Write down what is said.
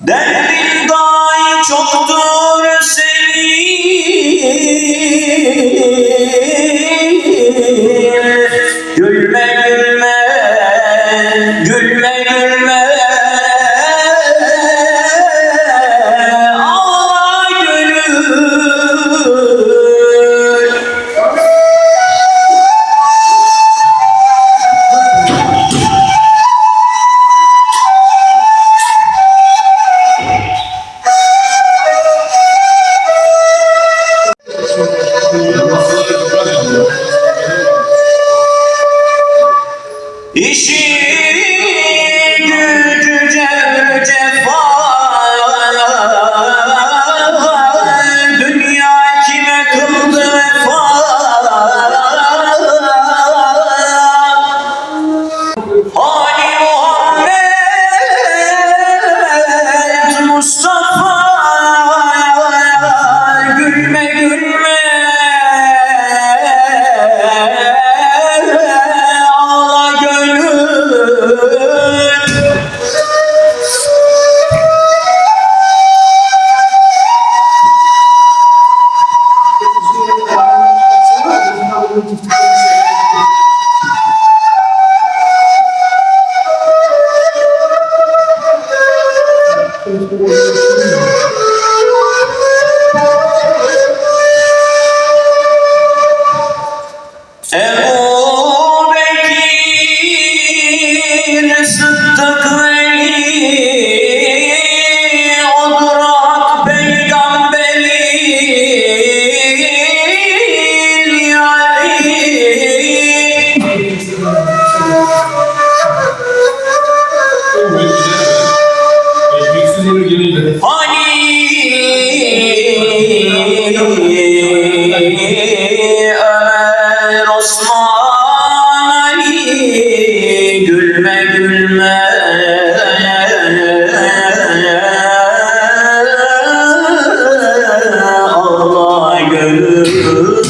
Derdin dahi çoktur senin. Gülmek Ixi! kolektif Ebu Bekir Sıddık ilgilidir. Hani Ömer Osman Ali gülme gülme ağla gönül